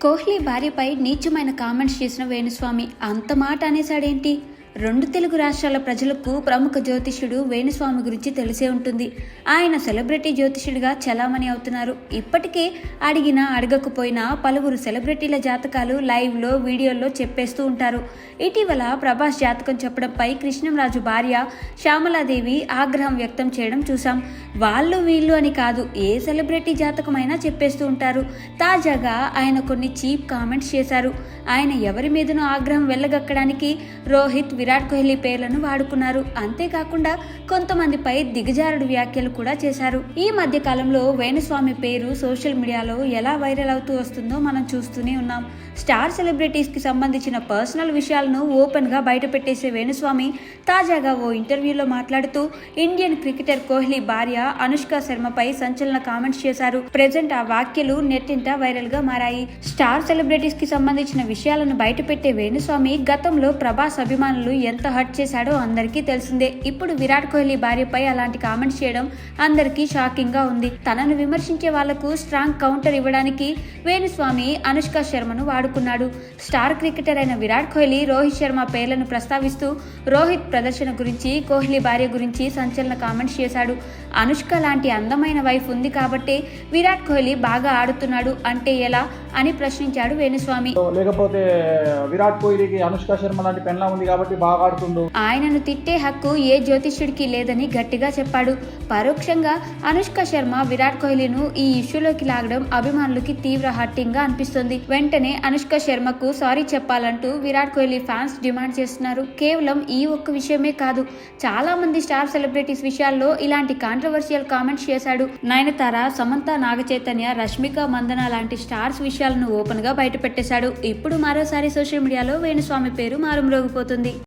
కోహ్లీ భార్యపై నీచమైన కామెంట్స్ చేసిన వేణుస్వామి అంత మాట అనేసాడేంటి రెండు తెలుగు రాష్ట్రాల ప్రజలకు ప్రముఖ జ్యోతిష్యుడు వేణుస్వామి గురించి తెలిసే ఉంటుంది. ఆయన సెలబ్రిటీ జ్యోతిష్యుడిగా చలామణి అవుతున్నారు. ఇప్పటికే అడిగినా అడగకపోయినా పలువురు సెలబ్రిటీల జాతకాలు లైవ్లో వీడియోల్లో చెప్పేస్తూ ఉంటారు. ఇటీవల ప్రభాస్ జాతకం చెప్పడంపై కృష్ణంరాజు భార్య శ్యామలాదేవి ఆగ్రహం వ్యక్తం చేయడం చూశాం. వాళ్ళు వీళ్ళు అని కాదు ఏ సెలబ్రిటీ జాతకమైనా చెప్పేస్తూ ఉంటారు. తాజాగా ఆయన కొన్ని చీప్ కామెంట్స్ చేశారు. ఆయన ఎవరి మీదనో ఆగ్రహం వెళ్ళగక్కడానికి రోహిత్ విరాట్ కోహ్లీ పేర్లను వాడుకున్నారు. అంతేకాకుండా కొంతమందిపై దిగజారుడు వ్యాఖ్యలు కూడా చేశారు. ఈ మధ్య కాలంలో వేణుస్వామి పేరు సోషల్ మీడియాలో ఎలా వైరల్ అవుతూ వస్తుందో మనం చూస్తూనే ఉన్నాం. స్టార్ సెలబ్రిటీస్కి సంబంధించిన పర్సనల్ విషయాలను ఓపెన్గా బయటపెట్టేసే వేణుస్వామి తాజాగా ఓ ఇంటర్వ్యూలో మాట్లాడుతూ ఇండియన్ క్రికెటర్ కోహ్లీ భార్య అనుష్క శర్మపై సంచలన కామెంట్స్ చేశారు. ప్రజెంట్ ఆ వ్యాఖ్యలు నెట్టింట వైరల్గా మారాయి. స్టార్ సెలబ్రిటీస్కి సంబంధించిన విషయాలను బయటపెట్టే వేణుస్వామి గతంలో ప్రభాస్ అభిమానులు ఎంత హర్ట్ చేశాడో అందరికీ తెలిసిందే. ఇప్పుడు విరాట్ కోహ్లీ భార్యపై అలాంటి కామెంట్స్ చేయడం అందరికీ షాకింగ్గా ఉంది. తనను విమర్శించే వాళ్ళకు స్ట్రాంగ్ కౌంటర్ ఇవ్వడానికి వేణుస్వామి అనుష్క శర్మను వాడుకున్నాడు. స్టార్ క్రికెటర్ అయిన విరాట్ కోహ్లీ రోహిత్ శర్మ పేర్లను ప్రస్తావిస్తూ రోహిత్ ప్రదర్శన గురించి కోహ్లీ భార్య గురించి సంచలన కామెంట్స్ చేశాడు. అనుష్క లాంటి అందమైన వైఫ్ ఉంది కాబట్టి విరాట్ కోహ్లీ బాగా ఆడుతున్నాడు. అంటే ఎలా అని ప్రశ్నించాడు వేణుస్వామి. లేకపోతే విరాట్ కోహ్లీకి అనుష్క శర్మ లాంటి పెన్లా ఉంది కాబట్టి బాగా ఆడుతుండు. ఆయనను తిట్టే హక్కు ఏ జ్యోతిష్యుడికి లేదని గట్టిగా చెప్పాడు. పరోక్షంగా అనుష్క శర్మ విరాట్ కోహ్లీను ఈ ఇష్యూలోకి లాగడం అభిమానులకి తీవ్ర హర్టింగ్గా అనిపిస్తుంది. వెంటనే అనుష్క శర్మకు సారీ చెప్పాలంటూ విరాట్ కోహ్లీ ఫ్యాన్స్ డిమాండ్ చేస్తున్నారు. కేవలం ఈ ఒక్క విషయమే కాదు చాలా మంది స్టార్ సెలబ్రిటీస్ విషయాల్లో ఇలాంటి కాంట్రవర్షియల్ కామెంట్స్ చేశాడు. నయనతార సమంత నాగచైతన్య రష్మిక మందన లాంటి స్టార్స్ విషయాలను ఓపెన్గా బయటపెట్టేశాడు. ఇప్పుడు మరోసారి సోషల్ మీడియాలో వేణుస్వామి పేరు మారుమ్రోగిపోతుంది.